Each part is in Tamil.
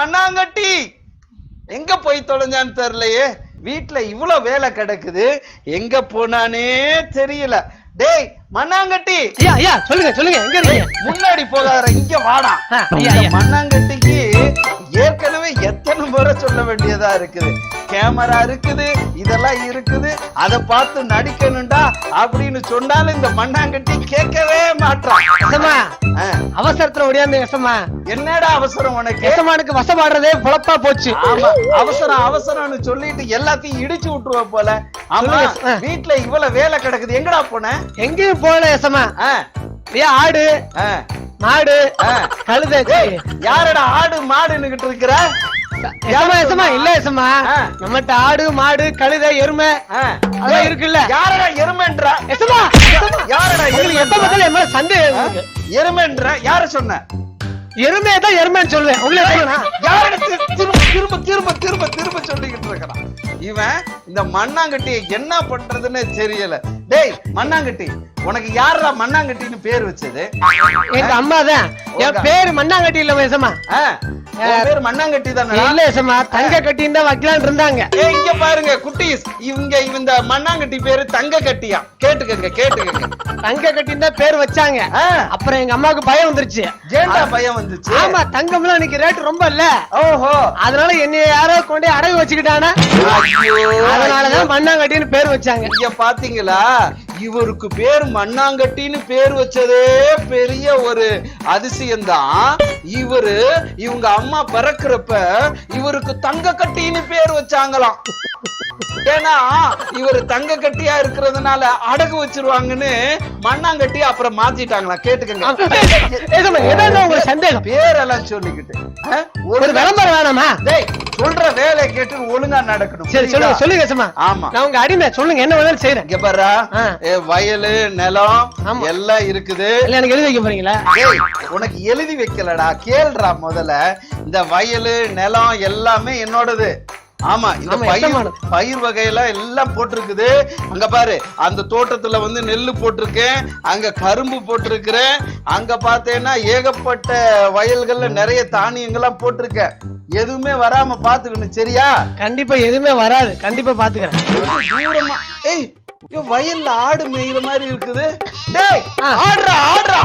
மண்ணாங்கட்டி. எங்க போய் தொலைஞ்சான்னு தெரியலையே. வீட்ல இவ்வளவு வேலை கிடக்குது. எங்க போனானே தெரியல. டேய் மண்ணாங்கட்டி. சொல்லுங்க சொல்லுங்க. எங்க முன்னாடி போகாத இங்க வாடா. மண்ணாங்கட்டிக்கு ஏற்கனவே எத்தனை முறை சொல்ல வேண்டியதா இருக்குது? கேமரா இருக்குது இதெல்லாம் இருக்குது. அத பார்த்து நடிக்கணும்டா அப்படின்னு சொன்னாலும் இந்த மண்ணாங்கட்டி கேட்கவே மாட்டான் அவசரத்துல ஓடியாந்து எசமா என்னடா அவசரம் உனக்கு? எசமானுக்கு வசமாடுறதே பொழப்பா போச்சு. ஆமா அவசரம் அவசரம்னு சொல்லிட்டு எல்லாத்தையும் இடிச்சு விட்டுருவ போல. ஆமா. வீட்ல இவ்வளவு வேலை கிடக்குது. எங்கடா போன? எங்கேயும் போகல எசமா ஆடு மாடு. ஆ. கழுதை ஏய், யாரடா ஆடு மாடுன்னுகிட்டு இருக்கிற? எசமா எசமா இல்ல எசமா ஆ. நம்மகிட்ட ஆடு மாடு கழுதை எருமை. அதெல்லாம் இருக்குல்ல. யாரடா எருமைன்றா? எசமா யாரடா உங்களுக்கு எப்ப எருமை பார்த்தாலும் சந்தேகம். எருமைன்ற? யார சொன்ன? எருமையை தான் எருமைன்னு தி- திரும்ப திரும்ப திரும்ப திரும்ப திரும்ப சொல்லிக்கிட்டு இருக்கிறான் இவன் இந்த மண்ணாங்கட்டியை என்ன பண்றதுன்னு தெரியல. டேய் மண்ணாங்கட்டி உனக்கு யாரா மண்ணாங்கட்டின்னு பேர் வச்சது? எங்க அம்மா தான் என் பேரு மண்ணாங்கட்டி இல்ல உன் பேர் மண்ணாங்கட்டி தானே இல்ல தங்க கட்டின்னு தான் வைக்கலாம்னு இருந்தாங்க. ஏ இங்க பாருங்க குட்டீஸ். இவங்க இந்த மண்ணாங்கட்டி பேரு தங்க கட்டியா? கேட்டுக்கங்க கேட்டுக்கங்க. தங்க கட்டின்னு தான் பேர் வச்சாங்க. அப்புறம் எங்க அம்மாவுக்கு பயம் வந்துருச்சு. ஏன்டா பயம் வந்துச்சு? ஆமா தங்கம்லாம் இன்னைக்கு ரேட் ரொம்ப இல்ல. ஓஹோ. அதனால என்னைய யாரோ கொண்டு அடகு வச்சுக்கிட்டானா? அதனாலதான் மண்ணாங்கட்டின்னு பேர் வச்சாங்க. இங்க பாத்தீங்களா? இவருக்கு பேர் மண்ணாங்கட்டின்னு பேர் வச்சதே பெரிய ஒரு அதிசயம்தான். இவரு இவங்க அம்மா பிறக்கிறப்ப இவருக்கு தங்க கட்டின்னு பேர் வச்சாங்களாம். ஏன்னா இவர் தங்க கட்டியா இருக்கிறதுனால அடகு வச்சிருவாங்கன்னு மண்ணாங்கட்டி அப்புறம் மாத்திட்டாங்களாம் கேட்டுக்கங்க. சந்தேகம். பேரெல்லாம் சொல்லிக்கிட்டு? ஒரு விளம்பரம் வேணாமா? சொல்ற வேலையை கேட்டு ஒழுங்கா நடக்கணும். சரி சொல்லுங்க? சொல்லுங்க ஏசம்மா ஆமா. நான் உங்க அடிமை. சொல்லுங்க என்ன வேணாலும் செய்யறேன் இங்க பாரு. வயலு நிலம். எல்லாம் இருக்குது. இல்ல எனக்கு எழுதி வைக்க போறீங்களா? உனக்கு எழுதி வைக்கலடா. கேள்றா முதல்ல. இந்த வயலு நிலம் எல்லாமே என்னோடது. ஆமா இந்த பயிர்? பயிர் வகையெல்லாம் எல்லாம் போட்டிருக்குது. அங்க பாரு அந்த தோட்டத்துல வந்து நெல்லு போட்டிருக்கேன் அங்க கரும்பு போட்டிருக்கிறேன் அங்க பார்த்தேன்னா ஏகப்பட்ட வயல்கள்ல நிறைய தானியங்கள்லாம் போட்டிருக்கேன். எதுவுமே வராம பாத்துக்கணும் சரியா? கண்டிப்பா எதுவுமே வராது. கண்டிப்பா பாத்துக்கிறேன் தூரமா ஏய் ஐயோ, வயல்ல ஆடு மேய்கிற மாதிரி இருக்குது. டேய். ஆடுறா ஆடுறா.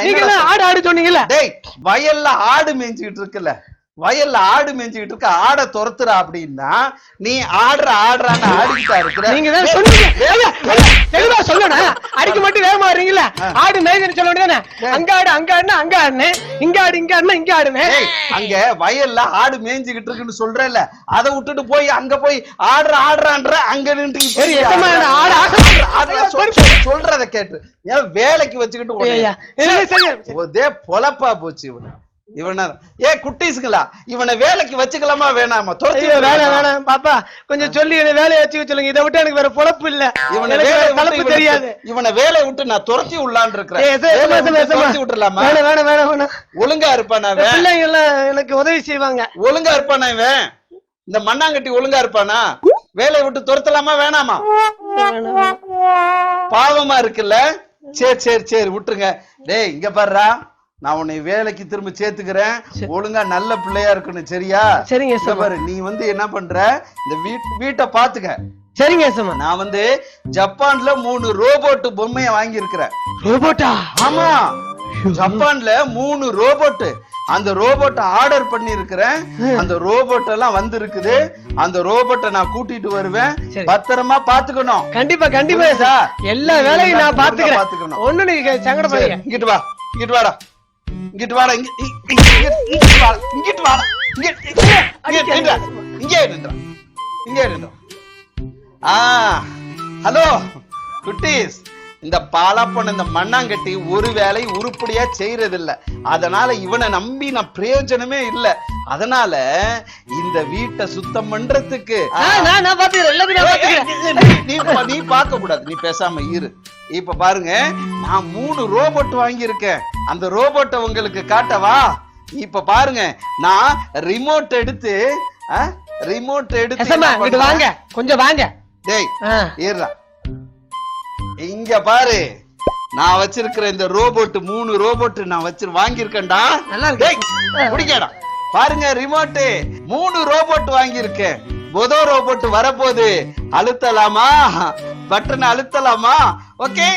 நீங்க ஆடு ஆடு சொன்னீங்கல்ல? டேய் வயல்ல ஆடு மேய்ஞ்சுக்கிட்டு இருக்குல்ல வயல்ல ஆடு மேய்ஞ்சுக்கிட்டு இருக்க ஆடை துரத்துறா அப்படின்னா நீ ஆடுற ஆடுறான்னு ஆடிக்கிட்டா இருக்கிற நீங்க தான் டேய், சொன்னீங்க டேய், ஐயா, ஐயா, தெளிவா சொல்லணும் அடிக்க மட்டும் வேகமா வர்றீங்களா ஆ. ஆடு மேய்துன்னு சொல்ல வேண்டியதானே அங்க ஆடு அங்க ஆடுனா அங்க ஆடுனேன் இங்க ஆடு இங்க ஆடுனா இங்க ஆடுனேன் டேய், அங்க வயல்ல ஆடு மேய்ஞ்சுக்கிட்டு இருக்குன்னு சொல்றேன்ல அதை விட்டுட்டு போய் அங்க போய் ஆடுற ஆடுறான்ற அங்க நின்று சரி, நேரம் ஆடு, சொல்- சொல்றத கேட்டு. ஏன் வேலைக்கு வச்சுக்கிட்டு. ஒரே பொழப்பா போச்சு இவன். இவன ஏ குட்டீஸ்களா இவனை வேலைக்கு வச்சுக்கலாமா வேணாமா? துரத்தி ஐயோ, வேணாம் பாப்பா கொஞ்சம் சொல்லி என்னை வேலையை வச்சுக்க சொல்லுங்க. இதை விட்டு எனக்கு வேற பொழப்பு இல்ல. இவனை இவனை- தெரியாது. இவனை வேலையை விட்டு நான் துரத்தி விடலான்னு இருக்கிறேன். ஏய், எசமா, வேலையை எசமா, விட்டு எசமா. துரத்தி விட்டுறலாமா? வேணாம் வேணாம் வேணாம் வேணாம். ஒழுங்கா இருப்பானா பிள்ளைங்க எல்லாம் எனக்கு உதவி செய்வாங்க. ஒழுங்கா இருப்பானா இவன்? இந்த மண்ணாங்கட்டி ஒழுங்கா இருப்பானா? வேலையை விட்டு துரத்தலாமா வேணாமா. பாவமா இருக்குல்ல? சரி சரி சரி விட்டுருங்க. டேய் இங்க பாருடா. நான் உன்னை வேலைக்கு திரும்ப சேர்த்துக்கிறேன். ஒழுங்கா நல்ல பிள்ளையா இருக்கணும் சரியா? சரிங்க பாரு நீ வந்து என்ன பண்ற? இந்த வீட் வீட்டை பாத்துக்க சரிங்க எசமா நான் வந்து ஜப்பான்ல மூணு ரோபோட் பொம்மைய வாங்கி இருக்கிறேன் ரோபோட்டா? ஆமா. ஜப்பான்ல மூணு ரோபோட் அந்த ரோபோட்டை ஆர்டர் பண்ணி இருக்கிறேன் அந்த ரோபோட் எல்லாம் வந்திருக்குது. அந்த ரோபோட்டை நான் கூட்டிட்டு வருவேன். சரி. பத்திரமா பாத்துக்கணும் கண்டிப்பா கண்டிப்பா புரியுதா? எல்லா வேலையும் நான் பாத்துக்கணும். பாத்துக்கிறேன் ஒண்ணு நீங்க சங்கடப்படுறீங்க இங்கிட்டு வா இங்கிட்டு வாடா. இங்கிட்டு வாடா இங்க இ- இ- இங்க- இங்கிட்டு வாடா இங்கிட்டு வாடா இங்க இங்க இங்க நின்றா. இந்த பாலாப்பன இந்த மண்ணாங்கட்டி ஒரு வேலை உருப்படியா செய்யறது இல்ல அதனால இவனை நம்பி நான் பிரயோஜனமே இல்ல. அதனால இந்த வீட்டை சுத்தம் பண்றதுக்கு நீ- பார்க்க கூடாது. நீ பேசாம இரு. இப்ப பாருங்க நான் மூணு ரோபோட் வாங்கியிருக்கேன். அந்த ரோபோட்டை உங்களுக்கு காட்டவா இப்ப பாருங்க நான் ரிமோட் எடுத்து ரிமோட் எடுத்து? வாங்க. கொஞ்சம் வாங்க. டேய் இருடா இங்க பாரு. நான் வச்சிருக்கிற இந்த ரோபோட் மூணு ரோபோட் நான் வச்சு வாங்கியிருக்கேன்டா. நல்லா இருக்கு. பாருங்க ரிமோட் மூணு ரோபோட் வாங்கியிருக்கேன். முதோ ரோபோட் வரப்போகுது. அழுத்தலாமா? பட்டன் அழுத்தலாமா? ஓகே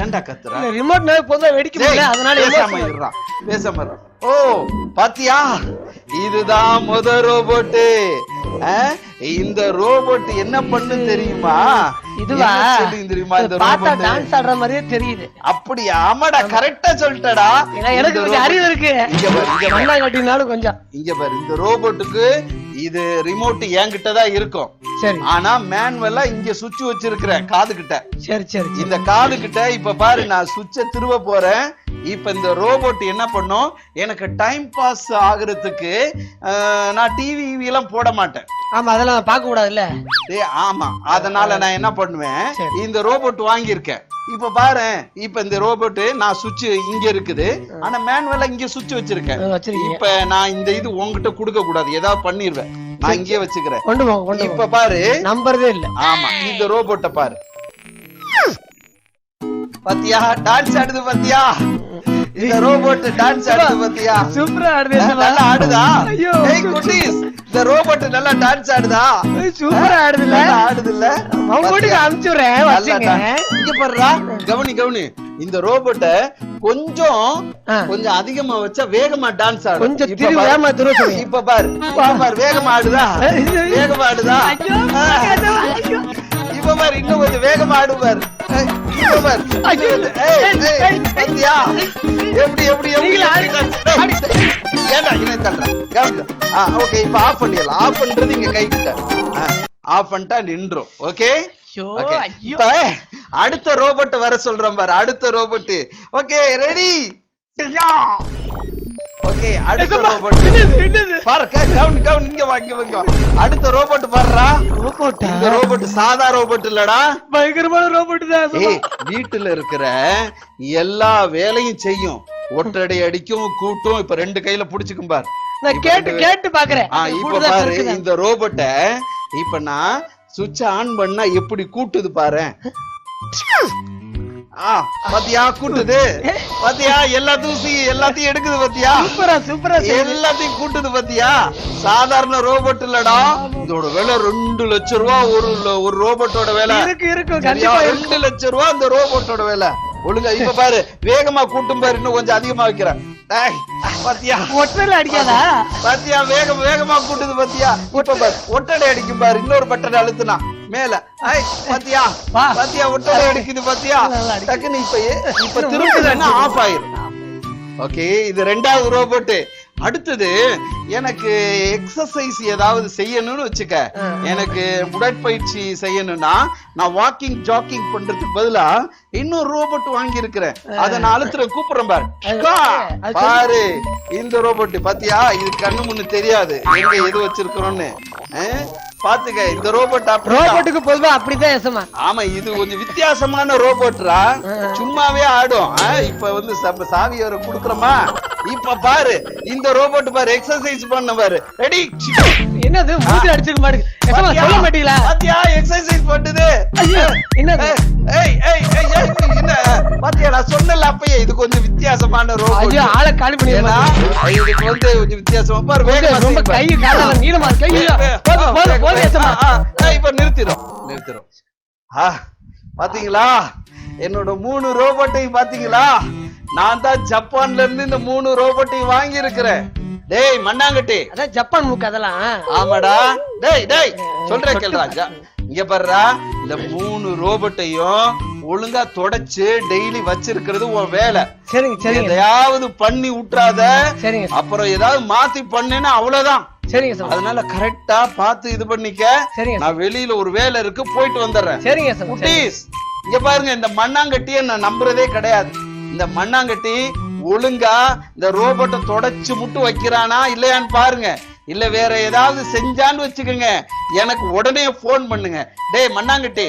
ஏன்டா கத்துற? ரிமோட் பொதுவா வெடிக்க அதனால பேசாம. இருடா. பேசாம. ஓ பாத்தியா? இதுதான் முத ரோபோட்டு. இந்த ரோபோட் என்ன பண்ணு தெரியுமா? இதுவா? தெரியுமா இந்த ரோபோட் டான்ஸ் ஆடுற மாதிரியே தெரியுது. அப்படியா? ஆமாடா கரெக்டா சொல்லிட்டடா. எனக்கு கொஞ்சம் அறிவு இருக்கு. இங்க பாரு, கட்டினாலும் கொஞ்சம். இங்க பாரு இந்த ரோபோட்டுக்கு இது ரிமோட் என்கிட்ட தான் இருக்கும். சரி. ஆனா மேனுவலா இங்க சுவிட்ச் வச்சிருக்கிறேன் காது கிட்ட சரி சரி. இந்த காது கிட்ட இப்ப பாரு நான் சுவிட்ச திருவ போறேன். இப்ப இந்த ரோபோட் என்ன பண்ணும்? எனக்கு டைம் பாஸ் ஆகுறதுக்கு நான் டிவி எல்லாம் போட மாட்டேன். ஆமா அதெல்லாம் பார்க்க கூடாதுல்ல? ஏய், ஆமா. அதனால நான் என்ன பண்ணுவேன். இந்த ரோபோட் வாங்கியிருக்கேன். இப்ப பாரு இப்ப இந்த ரோபோட் நான் சுவிட்ச் இங்க இருக்குது. ஆனா மேனுவலா இங்க சுவிட்ச் வச்சிருக்கேன். இப்ப நான் இந்த இது உன்கிட்ட கொடுக்க கூடாது. ஏதாவது பண்ணிடுவேன் நான் இங்கேயே வச்சுக்கிறேன். கொண்டு போங்க இப்ப பாரு. நம்புறதே இல்ல. ஆமா இந்த ரோபோட்ட பாரு. பாத்தியா? டான்ஸ் ஆடுது பாத்தியா? இந்த ரோபோட் டான்ஸ் ஆடுது பாத்தியா? சூப்பரா ஆடுது. நல்லா ஆடுதா? ஐயோ. ஏய் குட்டீஸ் இந்த ரோபோட் நல்லா டான்ஸ் ஆடுதா? சூப்பரா ஆடுதுல்ல. நல்லா ஆடுதுல்ல. உன் வீட்டுக்கு அனுப்பிச்சுடுறேன் நல்லா வச்சுங்க. இங்க பாருடா. கவனி கவனி. இந்த ரோபோட்ட கொஞ்சம். கொஞ்சம் அதிகமா வச்சா வேகமா டான்ஸ் ஆடும். கொஞ்சம். வேகமா திரு சொல்லுங்க. இப்ப பாரு. பாரு. வேகமா ஆடுதா. வேகமா ஆடுதா? ஐயோ, ஆ. ஐயோ. இப்ப பாரு இன்னும் கொஞ்சம் வேகமா ஆடு பாரு ஏய், இப்ப பாரு ஐயோ. ஏய், ஏய், ஏய், ஏய், பாத்தியா? எப்படி எப்படி ஏன்டா இதை தள்ளுற? கவனிக்க. ஆ ஓகே இப்ப ஆஃப் பண்ணிடலாம். ஆஃப் பண்றது இங்க கை கிட்ட ஆஃப் பண்ணிட்டா நின்றும். ஓகே அடுத்த ரோபோட் வர சொல்றேன் பாரு. அடுத்த ரோபோட் ஓகே ரெடி ஓகே அடுத்த ரோபோட் என்னது, என்னது? பாரு கவுன் கவுன் இங்க வா இங்க வா, இங்க வா. அடுத்த ரோபோட் பாருடா. ரோபோட்டா? இந்த ரோபோட் சாதா ரோபோட் இல்லடா. பயங்கரமான ரோபோட் தான். ஏய் வீட்டுல இருக்கிற எல்லா வேலையும் செய்யும். ஒட்டடை அடிக்கும் கூட்டும் இப்ப ரெண்டு கையில புடிச்சுக்கும் பாரு. நான் கேட்டு கேட்டு பாக்குறேன். இப்ப பாரு? இந்த ரோபோட்ட இப்ப நான் சுவிட்ச் ஆன் பண்ணா எப்படி கூட்டுது பாரு. பாத்தியா கூட்டுது. பாத்தியா எல்லா தூசி எல்லாத்தையும் எடுக்குது பாத்தியா? சூப்பரா சூப்பரா. எல்லாத்தையும் கூட்டுது பாத்தியா? சாதாரண ரோபோட் இல்லடா. இதோட விலை ரெண்டு லட்சம் ரூபா ஒரு ஒரு ரோபோட்டோட விலை. இருக்கு இருக்கு ரெண்டு லட்சம் ரூபா அந்த ரோபோட்டோட விலை. ஒழுங்கா இப்ப பாரு. வேகமா கூட்டும் பாரு இன்னும் கொஞ்சம் அதிகமா வைக்கிறேன். பாத்தியா? ஒற்றல அடிக்காதா? பாத்தியா வேகம் வேகமா கூட்டுது பாத்தியா? ஒட்டடை அடிக்கும் பாரு இன்னொரு பட்டனை அழுத்துனா. மேல. ஐ பாத்தியா. பாத்தியா ஒட்டடை அடிக்குது பாத்தியா. டக்குன்னு இப்ப இப்ப திரும்புதுன்னா ஆஃப் ஆயிரும். ஓகே இது ரெண்டாவது ரோபோட் அடுத்தது எனக்கு எக்ஸசைஸ் ஏதாவது செய்யணும்னு வச்சுக்க. எனக்கு உடற்பயிற்சி செய்யணும்னா நான் வாக்கிங் ஜாக்கிங் பண்றதுக்கு பதிலா இன்னொரு ரோபோட் வாங்கி இருக்கிறேன் அத நான் அழுத்துற கூப்பிடுறேன் பாரு. பாரு. இந்த ரோபோட் பாத்தியா? இது கண்ணு முன்னு தெரியாது. எங்க எது வச்சிருக்கிறோம்னு பாத்துக்க இந்த ரோபோட் ரோபோட்டுக்கு பொதுவா அப்படிதான் எசமா. ஆமா இது கொஞ்சம் வித்தியாசமான ரோபோட்ரா சும்மாவே ஆடும். இப்ப வந்து சாவி வர குடுக்குறோமா? இப்ப பாரு இந்த ரோபோட் பாரு எக்ஸசைஸ் பண்ண பாரு. ரெடி என்னது மூஞ்சி அடிச்சுக்க மாட்டேங்குது சொல்ல மாட்டீங்களா? பாத்தியா? எக்ஸசைஸ் பண்ணுது. என்னது? ஏய் ஏய் என்ன? பாத்தியா நான் சொன்னல அப்பயே இது கொஞ்சம் வித்தியாசமான ரோபோட் ஐயோ ஆளை காலி வந்து கொஞ்சம் வித்தியாசமா பாரு வேகமா ரொம்ப. கை நீளமா கை இப்ப நிறுத்திடும் நிறுத்திடும் ஆ, பாத்தீங்களா? என்னோட மூணு ரோபோட்டையும் பாத்தீங்களா? நான் தான் ஜப்பான்ல இருந்து இந்த மூணு ரோபோட்டையும் வாங்கி இருக்கிறேன் டேய் மண்ணாங்கட்டி. அதான் ஜப்பான் மூக்கு அதெல்லாம். ஆமாடா. டேய் டேய் சொல்றேன் கேள்றாஜா இங்க பாருடா இந்த மூணு ரோபோட்டையும் ஒழுங்கா தொடச்சு டெய்லி வச்சிருக்கிறது உன் வேலை. சரிங்க சரிங்க. எதையாவது பண்ணி விட்டுறாத சரிங்க. அப்புறம் ஏதாவது மாத்தி பண்ணேன்னா அவ்வளவுதான். சரிங்க எசமா அதனால கரெக்டா பார்த்து இது பண்ணிக்க. சரிங்க நான் வெளியில ஒரு வேலை இருக்கு போயிட்டு வந்துடுறேன். சரிங்க எசமா குட்டீஸ் இங்க பாருங்க இந்த மண்ணாங்கட்டியை நான் நம்புறதே கிடையாது. இந்த மண்ணாங்கட்டி ஒழுங்கா இந்த ரோபோட்டை தொடச்சு முட்டு வைக்கிறானா இல்லையான்னு பாருங்க. இல்ல வேற ஏதாவது செஞ்சான்னு வச்சுக்கோங்க. எனக்கு உடனே போன் பண்ணுங்க. டேய் மண்ணாங்கட்டி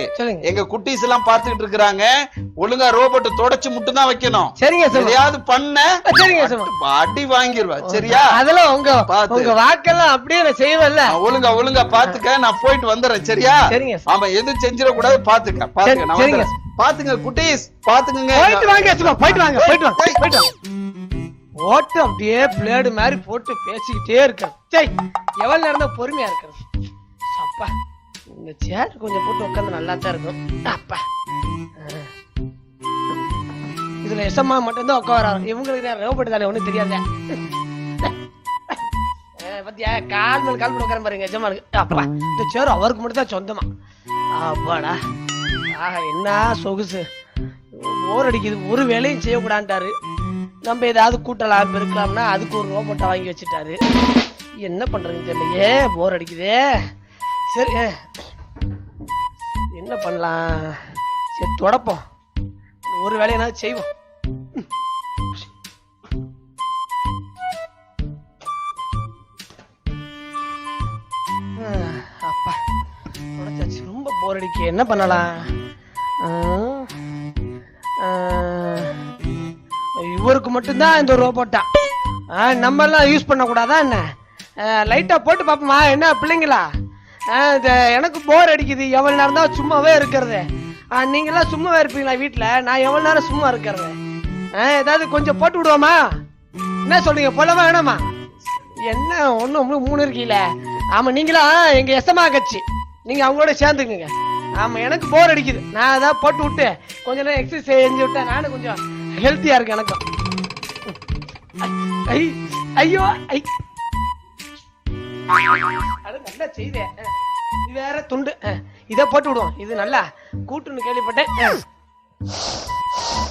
எங்க குட்டீஸ் எல்லாம் பார்த்துக்கிட்டு இருக்கிறாங்க. ஒழுங்கா ரோபோட்டை தொடச்சு முட்டு தான் வைக்கணும். சரிங்க எசமா எதையாவது பண்ண சரிங்க அடி வாங்கிருவா. சரியா? அதெல்லாம் உங்க. உங்க வாக்கெல்லாம் அப்படியே நான் செய்வேன்ல. ஒழுங்கா ஒழுங்கா பாத்துக்க நான் போயிட்டு வந்துடுறேன். சரியா? சரிங்க. ஆமா எதுவும் செஞ்சிடக்கூடாது பாத்துக்க பாத்துக்க நான் பாத்துங்க குட்டீஸ் பாத்துக்குங்க போயிட்டு வாங்க போயிட்டு வாங்க போயிட்டு வாங்க போயிட்டு வாங்க. ஓட்டு அப்படியே பிளேடு மாதிரி போட்டு பேசிக்கிட்டே இருக்கேன் சை எவ்வளவு நேரம் தான் பொறுமையா இருக்கிறது? அப்பா இந்த சேர் கொஞ்சம் போட்டு உட்காந்து நல்லா தான் இருக்கும். அப்பா. இதுல எசம்மா மட்டும்தான் உட்காராரு இவங்களுக்கு நான் ரோபோட் தானே ஒண்ணும் தெரியாத. பத்தியா கால் மேல கால் பண்ணி உட்கார பாருங்க எஜமானுக்கு அப்பா இந்த சேர் அவருக்கு மட்டும் தான் சொந்தமா. அப்பாடா. ஆஹா என்ன சொகுசு. போர் அடிக்குது. ஒரு வேலையும் செய்யக்கூடாண்டாரு நம்ம ஏதாவது கூட்டலாம் பெருக்கலாம்னா அதுக்கு ஒரு ரோபோட்டை வாங்கி வச்சுட்டாரு. என்ன பண்ணுறதுன்னு தெரியலையே போர் அடிக்குதே. சரி என்ன பண்ணலாம்? சரி தொடப்போம். ஒரு வேலையினாவது செய்வோம். அப்பா. தொடச்சாச்சு. ரொம்ப போர் அடிக்கு என்ன பண்ணலாம்? இவருக்கு மட்டும்தான் இந்த ரோபோட்டா நம்ம எல்லாம் யூஸ் பண்ணக்கூடாதா என்ன? லைட்டா போட்டு பாப்போமா என்ன பிள்ளைங்களா? இது எனக்கு போர் அடிக்குது. எவ்வளவு நேரம் தான் சும்மாவே இருக்கிறது. அஹ், நீங்க எல்லாம் சும்மாவே இருப்பீங்களா வீட்டுல நான் எவ்வளவு நேரம் சும்மா இருக்கிறது? ஏதாவது கொஞ்சம் போட்டு விடுவோமா? என்ன சொல்றீங்க? போலவா வேணாமா? என்ன ஒண்ணு ஒண்ணு மூணு இருக்கீல ஆமா நீங்களா? எங்க எஸ்எம்ஆ கட்சி. நீங்க அவங்களோட சேர்ந்துக்குங்க. ஆமா எனக்கு போர் அடிக்குது. நான் ஏதாவது போட்டு விட்டு கொஞ்ச நேரம் எக்ஸசைஸ் செஞ்சு விட்டேன். நானும் கொஞ்சம் ஹெல்த்தியா இருக்கு எனக்கும். ஐயோ ஐ. நல்லா செய்தே. இது வேற துண்டு. இத இதை போட்டு விடுவோம். இது நல்லா கூட்டுன்னு கேள்விப்பட்டேன்.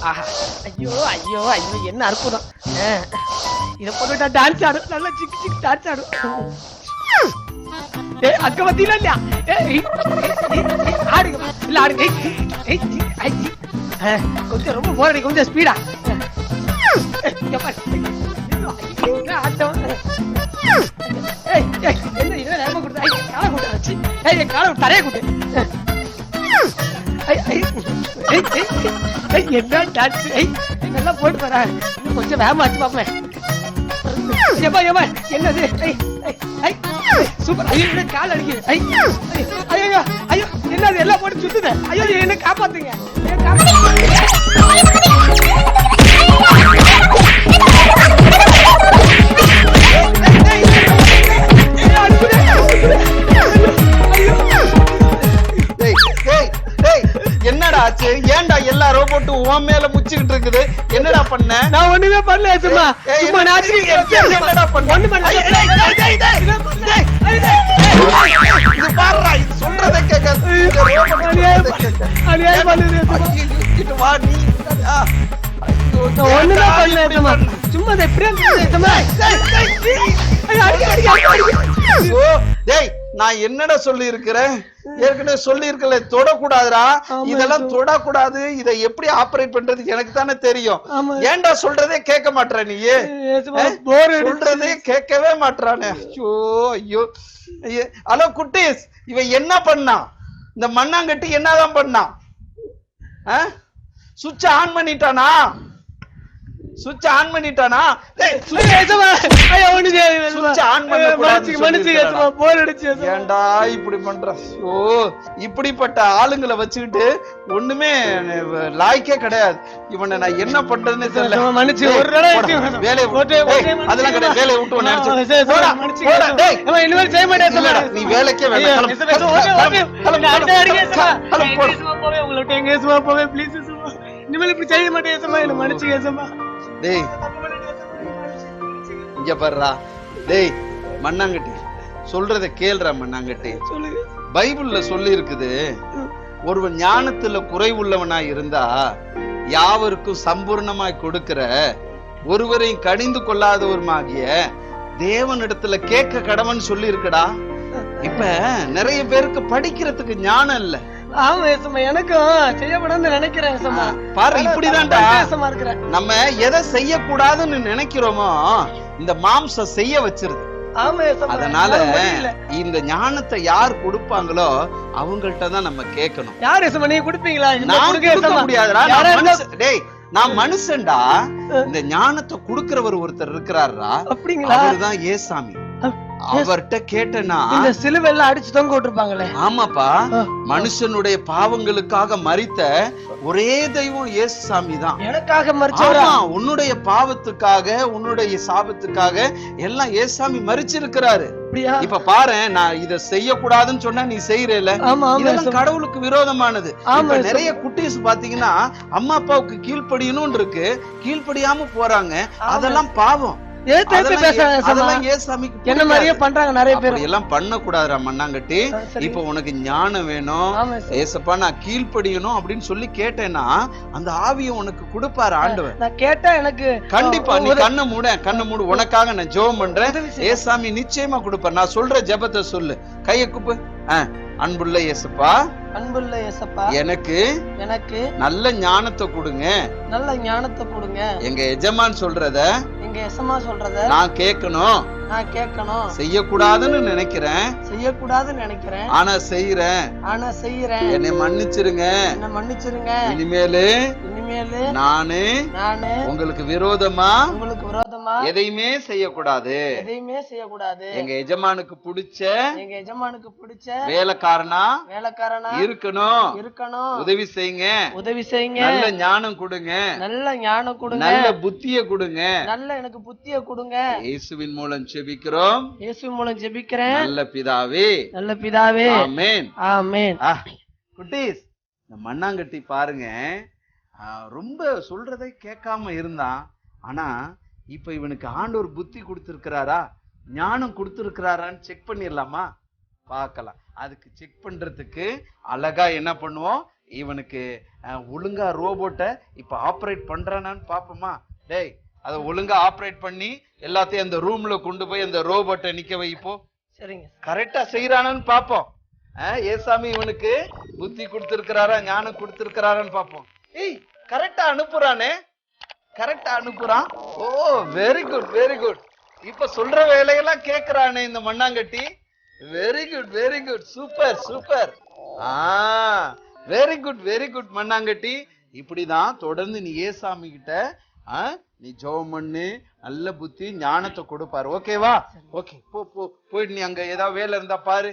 ஆஹா. ஐயோ ஐயோ ஐயோ என்ன அற்புதம். இத இதை போட்டுட்டா டான்ஸ் ஆடும். நல்லா சிக்கு சிக்கு டான்ஸ் ஆடும். ஏ அக்க பத்தியில இல்லையா? ஆடுங்க. இல்ல ஆடுங்க. கொஞ்சம் ரொம்ப போராடி கொஞ்சம் ஸ்பீடா என்ன டான்ஸ் நல்லா போட்டு போறா கொஞ்சம் வேகமா வச்சு பாப்பேன் ஏப்பா ஏப்பா என்னது சூப்பர் ஐயோ என்ன கால் அடிக்குது ஐயோ ஐயோ ஐயோ என்னது எல்லாம் போட்டு சுத்துது ஐயோ என்ன காப்பாத்துங்க உன் மேல முச்சிக்கிட்டு இருக்குது என்னடா பண்ண நான் ஒண்ணுமே பண்ணல சும்மா ஏய், சும்மா ஏய், என்னடா பண்ண? ஒண்ணு பண்ணல இது பாருடா, இது சொல்றதை ரோபோட் அநியாயம் பண்ணுது வா, நீ நான் ஏன்டா பண்ணல சும்மா? சும்மா இருந்தது, சும்மா டேய், நான் என்னடா சொல்லி இருக்கிறேன் ஏற்கனவே சொல்லி இருக்கல தொடக்கூடாதுடா. ஆமா, இதெல்லாம் இது- தொடக்கூடாது. இதை எப்படி ஆபரேட் பண்றது எனக்கு தானே தெரியும். ஏன்டா சொல்றதே கேட்க மாட்ற நீ? சொல்றதே கேட்கவே மாட்றானே. ஐயோ ஐயோ. ஐயோ. ஹலோ குட்டீஸ் இவன் என்ன பண்ணான் இந்த மண்ணாங்கட்டி என்னதான் பண்ணான் சுவிட்ச் ஆன் பண்ணிட்டானா? சுவிட்ச் ஆன் பண்ணிட்டானா Switch on பண்ண சொல்லிருக்கேன்டா. ஏன்டா இப்படி பண்ற ஓ இப்படிப்பட்ட ஆளுங்களை வச்சுக்கிட்டு ஒண்ணுமே லாய்க்கே கிடையாது இவனை நான் என்ன பண்றதுன்னு தெரியல மன்னிச்சு, ஒரு வேலையை டைம் அதெல்லாம் கிடையாது வேலையை விட்டு மன்னிச்சு. இனிமேல் செய்ய மாட்டேன் நீ வேலைக்கே வேண்டாம். ஐயோ, கிளம்பு, எசமா, எசமா, ஓகே, ஓகே. கிளம்பு, நான் அடுத்த அடிக்க எசமா. கிளம்பு, போடா. எசமா போவேன், உங்களை விட்டு எங்க எசமா போவேன், please எசமா. இனிமேல் இப்படி செய்ய மாட்டேன் மன்னிச்சுக்க எசமா. டேய். இங்க பாருடா. டேய் மண்ணாங்கட்டி. சொல்றத கேளுடா மண்ணாங்கட்டி. பைபிள்ல சொல்லி இருக்குது ஒருவன் ஞானத்துல குறைவுள்ளவனா இருந்தா யாவருக்கும் சம்பூர்ணமாய் கொடுக்கிற ஒருவரையும் கடிந்து கொள்ளாதவருமாகிய தேவனிடத்துல கேட்க கடவன் சொல்லி இருக்கடா இப்ப நிறைய பேருக்கு படிக்கிறதுக்கு ஞானம் இல்ல. ஆமா ஏசம்மா எனக்கும் செய்யப்படாதுன்னு நினைக்கிறேன் ஏசம்மா பாரு இப்படிதான்டா. ஏசம்மா இருக்கிறேன். நம்ம எதை செய்யக்கூடாதுன்னு நினைக்கிறோமோ இந்த மாம்சம் செய்ய வச்சிருது. அதனால. இந்த ஞானத்தை யார் கொடுப்பாங்களோ அவங்கள்ட்ட தான் நம்ம கேட்கணும். யார் நீங்க கொடுப்பீங்களா? நான் கொடுக்க. முடியாதுடா டேய் நான் மனுஷன்டா இந்த ஞானத்தை கொடுக்கிறவர் ஒருத்தர் இருக்கிறாரா அப்படிங்களா? அவர்தான் ஏசாமி. அவர்கிட்ட கேட்டனா? இந்த சிலுவைல்லாம் அடிச்சு தொங்க விட்டுருப்பாங்களே. ஆமாப்பா. மனுஷனுடைய பாவங்களுக்காக மறித்த ஒரே தெய்வம் ஏசுசாமி தான் எனக்காக மறிச்சவரா? உன்னுடைய பாவத்துக்காக உன்னுடைய சாபத்துக்காக எல்லாம் ஏசாமி மறிச்சிருக்கிறாரு. அப்படியா? இப்ப பாரு நான் இத செய்யக்கூடாதுன்னு சொன்னா நீ செய்யறல இதெல்லாம். கடவுளுக்கு விரோதமானது. நிறைய குட்டீஸ் பாத்தீங்கன்னா அம்மா அப்பாவுக்கு கீழ்ப்படியணும்னு இருக்கு. கீழ்ப்படியாம போறாங்க. அதெல்லாம் பாவம். என்ன. மாதிரியே பண்றாங்க நிறைய பேர். எல்லாம் பண்ண கூடாதுடா மண்ணாங்கட்டி. இப்ப உனக்கு ஞானம் வேணும். ஏசப்பா நான் கீழ்ப்படியணும் அப்படின்னு சொல்லி கேட்டேன்னா அந்த ஆவியை உனக்கு கொடுப்பாரு ஆண்டவர். நான் கேட்டா எனக்கு கண்டிப்பா நீ கண்ணை மூட கண்ணை மூடு. உனக்காக நான் ஜெபம் பண்றேன். ஏசாமி நிச்சயமா கொடுப்பார். நான் சொல்ற ஜெபத்தை சொல்லு. கைய குப்பு. அன்புள்ள ஏசப்பா. அன்புள்ள ஏசப்பா எனக்கு எனக்கு நல்ல ஞானத்தை கொடுங்க. நல்ல ஞானத்தை கொடுங்க. எங்க எஜமான் சொல்றத எங்க எசமா சொல்றத நான் கேட்கணும். நான் கேட்கணும். செய்யக்கூடாதுன்னு நினைக்கிறேன். செய்யக்கூடாதுன்னு நினைக்கிறேன். ஆனா செய்யறேன் ஆனா செய்யறேன் என்னை மன்னிச்சிருங்க. என்ன மன்னிச்சிருங்க. இனிமேலு இனிமேலு நானு நானு உங்களுக்கு விரோதமா உங்களுக்கு எதையுமே செய்யக்கூடாது. எதையுமே செய்யக்கூடாது. எங்க எஜமானுக்கு பிடிச்ச எங்க எஜமானுக்கு பிடிச்ச வேலைக்காரனா வேலைக்காரனா இருக்கணும். இருக்கணும். உதவி செய்யுங்க. உதவி செய்யுங்க. நல்ல ஞானம் கொடுங்க. நல்ல ஞானம் கொடுங்க. நல்ல புத்திய கொடுங்க. நல்ல எனக்கு புத்திய கொடுங்க. இயேசுவின் மூலம் செபிக்கிறோம் இயேசு மூலம் ஜெபிக்கிறேன். நல்ல பிதாவே. நல்ல பிதாவே. ஆமென். ஆமென். குட்டீஸ் இந்த மண்ணாங்கட்டி பாருங்க. ரொம்ப சொல்றதை கேட்காம இருந்தான். ஆனா இப்ப இவனுக்கு ஆண்டவர் புத்தி கொடுத்திருக்கிறாரா? ஞானம் கொடுத்திருக்கிறாரான்னு செக் பண்ணிடலாமா பார்க்கலாம். அதுக்கு செக் பண்றதுக்கு அழகா என்ன பண்ணுவோம்? இவனுக்கு ஆ, ஒழுங்கா ரோபோட்டை இப்ப ஆப்ரேட் பண்றானான்னு பாப்போமா டேய் அதை ஒழுங்கா ஆப்ரேட் பண்ணி எல்லாத்தையும் அந்த ரூம்ல கொண்டு போய் அந்த ரோபோட்டை நிக்க வைப்போ? சரிங்க கரெக்டா செய்யறானான்னு பாப்போம் அஹ், ஏசாமி இவனுக்கு புத்தி கொடுத்திருக்கிறாரா ஞானம் கொடுத்திருக்கிறாரான்னு பாப்போம் ஏய் கரெக்டா அனுப்புறானே? கரெக்டா அனுப்புறான். Oh very good very good இப்ப சொல்ற வேலையெல்லாம் கேக்குறானே இந்த மண்ணாங்கட்டி. Very good very good super super ah very good very good மண்ணாங்கட்டி. இப்படிதான் தொடர்ந்து நீ ஏசாமி கிட்ட ஆ, நீ ஜெபம் பண்ணு நல்ல புத்தி ஞானத்தை கொடுப்பாரு. ஓகேவா ஓகே போ போயிட்டு நீ அங்க. ஏதாவது வேலை இருந்தா பாரு.